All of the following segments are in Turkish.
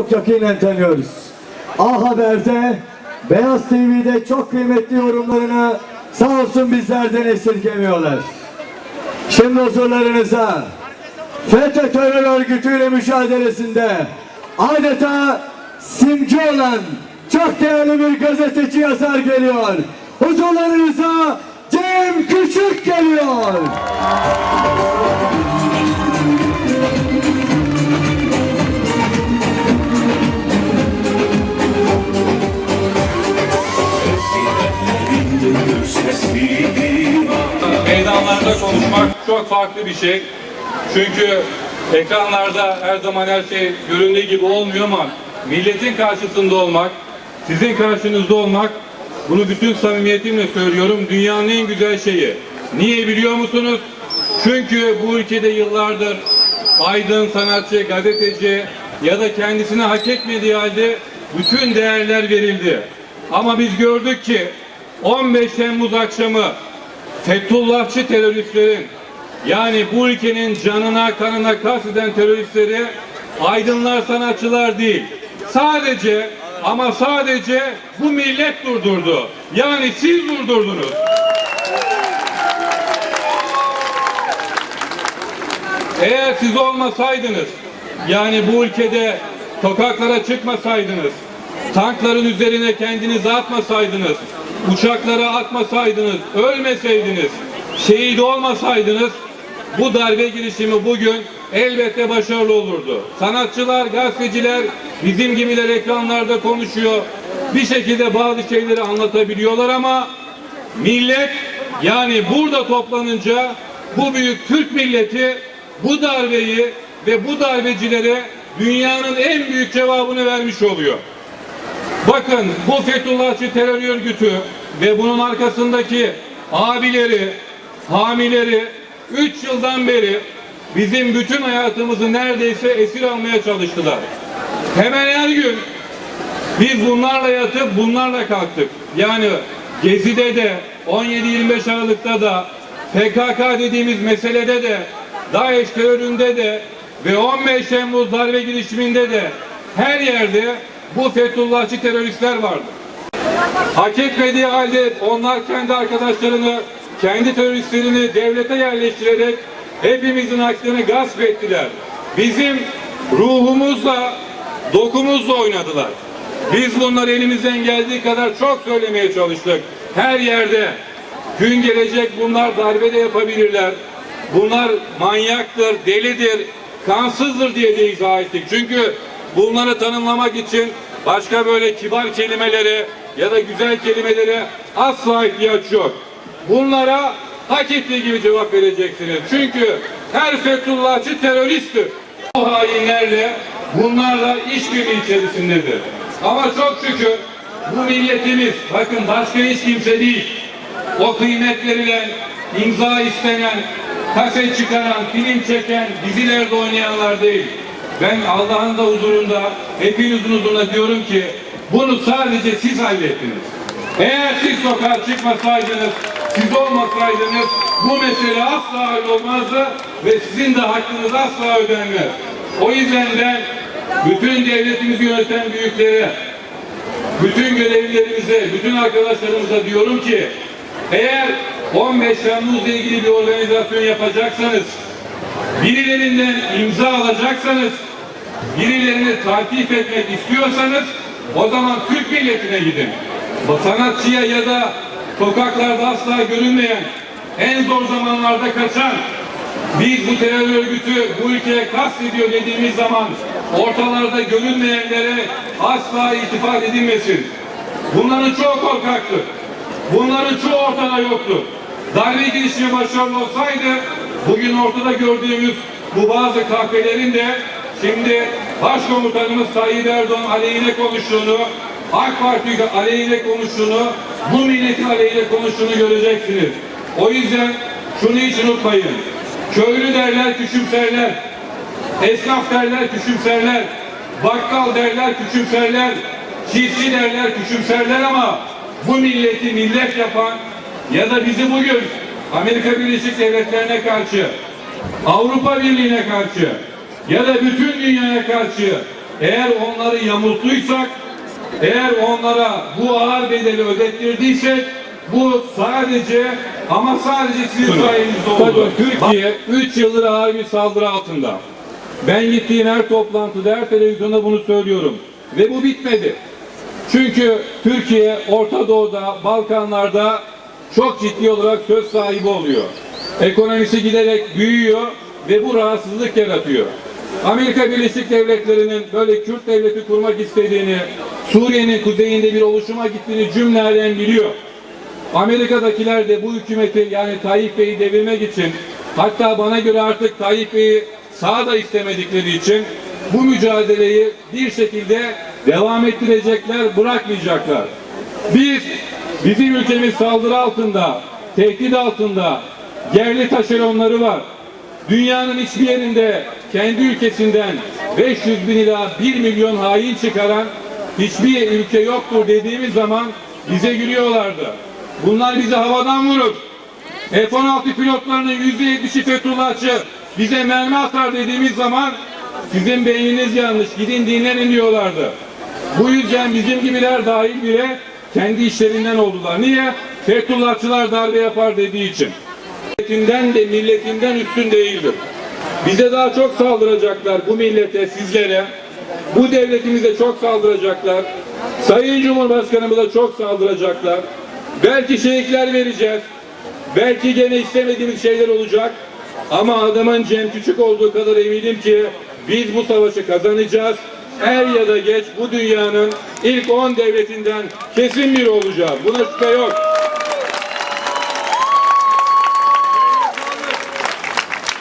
çok yakinen tanıyoruz. A Haber'de, Beyaz TV'de çok kıymetli yorumlarını sağ olsun bizlerden esirgemiyorlar. Şimdi huzurlarınıza FETÖ terör örgütüyle mücadelesinde adeta simge olan çok değerli bir gazeteci yazar geliyor. Huzurlarınıza Cem Küçük geliyor. Meydanlarda konuşmak çok farklı bir şey. Çünkü ekranlarda her zaman her şey göründüğü gibi olmuyor ama milletin karşısında olmak, sizin karşınızda olmak, bunu bütün samimiyetimle söylüyorum, dünyanın en güzel şeyi. Niye biliyor musunuz? Çünkü bu ülkede yıllardır aydın, sanatçı, gazeteci ya da kendisine hak etmediği halde bütün değerler verildi. Ama biz gördük ki 15 Temmuz akşamı Fethullahçı teröristlerin yani bu ülkenin canına kanına kasteden teröristleri aydınlar sanatçılar değil. Sadece ama sadece bu millet durdurdu. Yani siz durdurdunuz. Eğer siz olmasaydınız, yani bu ülkede sokaklara çıkmasaydınız, tankların üzerine kendinizi atmasaydınız, uçaklara atmasaydınız, ölmeseydiniz, şehit olmasaydınız, bu darbe girişimi bugün elbette başarılı olurdu. Sanatçılar, gazeteciler, bizim gibiler ekranlarda konuşuyor. Bir şekilde bazı şeyleri anlatabiliyorlar ama millet yani burada toplanınca bu büyük Türk milleti bu darbeyi ve bu darbecilere dünyanın en büyük cevabını vermiş oluyor. Bakın bu Fethullahçı terör örgütü ve bunun arkasındaki abileri, hamileri 3 yıldan beri bizim bütün hayatımızı neredeyse esir almaya çalıştılar. Hemen her gün biz bunlarla yatıp bunlarla kalktık. Yani Gezi'de de 17-25 Aralık'ta da PKK dediğimiz meselede de DAEŞ teröründe de ve 15 Temmuz darbe girişiminde de her yerde bu Fethullahçı teröristler vardı. Hak etmediği halde onlar kendi arkadaşlarını, kendi teröristlerini devlete yerleştirerek hepimizin haklarını gasp ettiler. Bizim ruhumuzla, dokumuzla oynadılar. Biz bunları elimizden geldiği kadar çok söylemeye çalıştık. Her yerde gün gelecek bunlar darbe de yapabilirler. Bunlar manyaktır, delidir, kansızdır diye de izah ettik. Çünkü bunları tanımlamak için başka böyle kibar kelimelere ya da güzel kelimelere asla ihtiyaç yok. Bunlara hak ettiği gibi cevap vereceksiniz. Çünkü her Fethullahçı teröristtir. Bu hainlerle bunlarla işbirliği içerisindedir. Ama çok şükür bu milletimiz bakın başka hiç kimse değil. O kıymet verilen, imza istenen, kaset çıkaran, film çeken, dizilerde oynayanlar değil. Ben Allah'ın da huzurunda, hepinizin huzurunda diyorum ki bunu sadece siz hallettiniz. Eğer siz sokağa çıkmasaydınız, siz olmasaydınız bu mesele asla hallolmazdı ve sizin de hakkınız asla ödenmez. O yüzden ben bütün devletimizi yöneten büyüklere, bütün görevlilerimize, bütün arkadaşlarımıza diyorum ki eğer 15 Temmuz'la ilgili bir organizasyon yapacaksanız, birilerinden imza alacaksanız, birilerini takip etmek istiyorsanız o zaman Türk milletine gidin. Sanatçıya ya da sokaklarda asla görünmeyen, en zor zamanlarda kaçan, biz bu terör örgütü bu ülkeye kastediyor dediğimiz zaman ortalarda görünmeyenlere asla itifat edilmesin. Bunların çoğu korkaktı. Bunların çoğu ortada yoktu. Darbe girişimi başarılı olsaydı bugün ortada gördüğümüz bu bazı kahvelerin de şimdi Başkomutanımız Tayyip Erdoğan aleyhine konuştuğunu, AK Parti aleyhine konuştuğunu, bu milletin aleyhine konuştuğunu göreceksiniz. O yüzden şunu hiç unutmayın. Köylü derler küçümserler. Esnaf derler küçümserler. Bakkal derler küçümserler. Çiftçi derler küçümserler ama bu milleti millet yapan ya da bizi bugün Amerika Birleşik Devletleri'ne karşı, Avrupa Birliği'ne karşı ya da bütün dünyaya karşı eğer onları yamulttuysak, eğer onlara bu ağır bedeli ödettirdiysek bu sadece ama sadece sizin sayenizde oldu. Türkiye 3 yıldır ağır bir saldırı altında. Ben gittiğim her toplantıda, her televizyonda bunu söylüyorum. Ve bu bitmedi. Çünkü Türkiye Orta Doğu'da, Balkanlarda çok ciddi olarak söz sahibi oluyor. Ekonomisi giderek büyüyor ve bu rahatsızlık yaratıyor. Amerika Birleşik Devletleri'nin böyle Kürt devleti kurmak istediğini, Suriye'nin kuzeyinde bir oluşuma gittiğini cümle biliyor. Amerika'dakiler de bu hükümeti yani Tayyip Bey'i devirmek için hatta bana göre artık Tayyip Bey'i sağda istemedikleri için bu mücadeleyi bir şekilde devam ettirecekler, bırakmayacaklar. Biz, bizim ülkemiz saldırı altında, tehdit altında, yerli taşeronları var. Dünyanın hiçbir yerinde kendi ülkesinden 500 bin ila 1 milyon hain çıkaran hiçbir ülke yoktur dediğimiz zaman bize gülüyorlardı. Bunlar bizi havadan vurur. F-16 pilotlarının %70'i Fethullahçı bize mermi atar dediğimiz zaman sizin beyniniz yanlış gidin dinlenin diyorlardı. Bu yüzden bizim gibiler dahil bile kendi işlerinden oldular. Niye? Fethullahçılar darbe yapar dediği için. Milletinden de milletinden üstün değildir. Bize daha çok saldıracaklar bu millete, sizlere. Bu devletimize çok saldıracaklar. Sayın Cumhurbaşkanımıza çok saldıracaklar. Belki şehitler vereceğiz. Belki gene istemediğimiz şeyler olacak. Ama adamın Cem Küçük olduğu kadar eminim ki biz bu savaşı kazanacağız. Er ya da geç bu dünyanın ilk 10 devletinden kesin biri olacağız. Buna şüphe yok.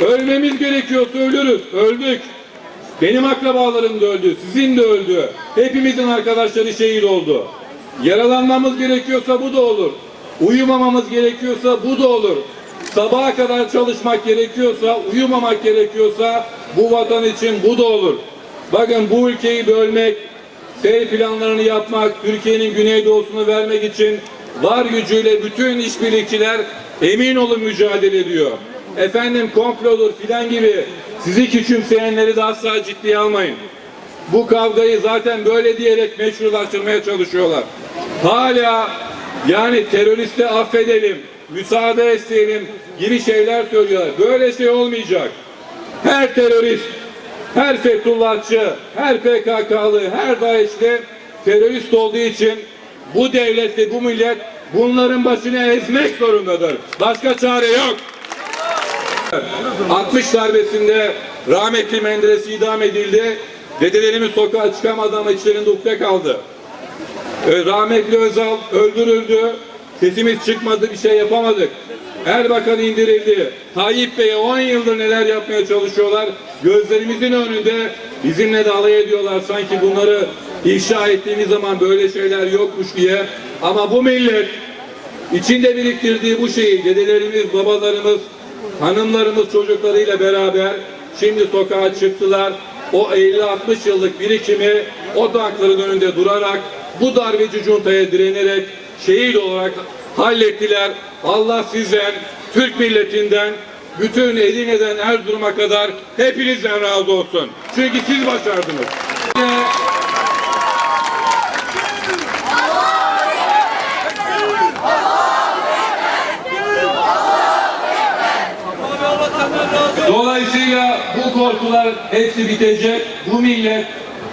Ölmemiz gerekiyorsa ölürüz. Öldük. Benim akrabalarım da öldü. Sizin de öldü. Hepimizin arkadaşları şehit oldu. Yaralanmamız gerekiyorsa bu da olur. Uyumamamız gerekiyorsa bu da olur. Sabaha kadar çalışmak gerekiyorsa, uyumamak gerekiyorsa bu vatan için bu da olur. Bakın bu ülkeyi bölmek, seyir planlarını yapmak, Türkiye'nin güneydoğusunu vermek için var gücüyle bütün işbirlikçiler emin olun mücadele ediyor. Efendim komplodur filan gibi sizi küçümseyenleri de asla ciddiye almayın. Bu kavgayı zaten böyle diyerek meşrulaştırmaya çalışıyorlar. Hala yani teröristi affedelim, müsaade isteyelim gibi şeyler söylüyorlar. Böyle şey olmayacak. Her terörist, her Fethullahçı, her PKK'lı, her DAEŞ'li terörist olduğu için bu devlet ve bu millet bunların başını ezmek zorundadır. Başka çare yok. 60 darbesinde rahmetli Menderes idam edildi. Dedelerimiz sokağa çıkamadı ama içlerinde ukde kaldı. Ee, Rahmetli Özal öldürüldü. Sesimiz çıkmadı, bir şey yapamadık. Erbakan indirildi. Tayyip Bey'e 10 yıldır neler yapmaya çalışıyorlar. Gözlerimizin önünde bizimle de alay ediyorlar. Sanki bunları ifşa ettiğimiz zaman böyle şeyler yokmuş diye. Ama bu millet içinde biriktirdiği bu şeyi dedelerimiz, babalarımız, hanımlarımız çocuklarıyla beraber şimdi sokağa çıktılar. O 50-60 yıllık birikimi o tankların önünde durarak bu darbeci cuntaya direnerek şehit olarak hallettiler. Allah sizden, Türk milletinden, bütün Edirne'den Erzurum'a kadar hepinizden razı olsun. Çünkü siz başardınız. Dolayısıyla bu korkular hepsi bitecek. Bu millet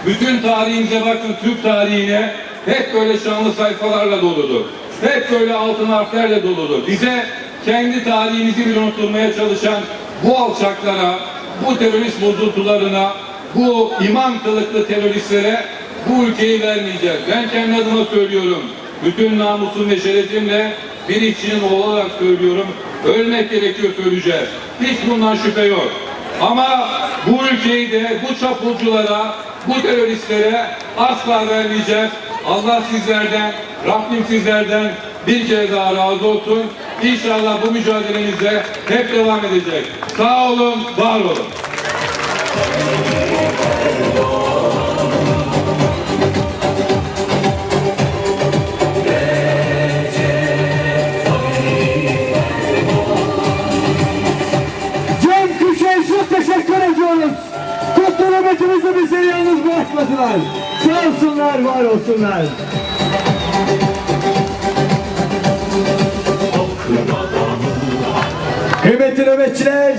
bütün tarihimize bakın Türk tarihine hep böyle şanlı sayfalarla doludur. Hep böyle altın harflerle doludur. Bize kendi tarihimizi bile unutturmaya çalışan bu alçaklara, bu terörist bozuntularına, bu imam kılıklı teröristlere bu ülkeyi vermeyeceğiz. Ben kendi adıma söylüyorum. Bütün namusum ve şerefimle bir işçinin oğlu olarak söylüyorum. Ölmek gerekiyor söyleyeceğiz. Hiç bundan şüphe yok. Ama bu ülkeyi de bu çapulculara, bu teröristlere asla vermeyeceğiz. Allah sizlerden, Rabbim sizlerden bir kere daha razı olsun. İnşallah bu mücadelemizde hep devam edecek. Sağ olun, var olun. Bırakmadılar. Sağ olsunlar, var olsunlar. Kıymetli nöbetçiler,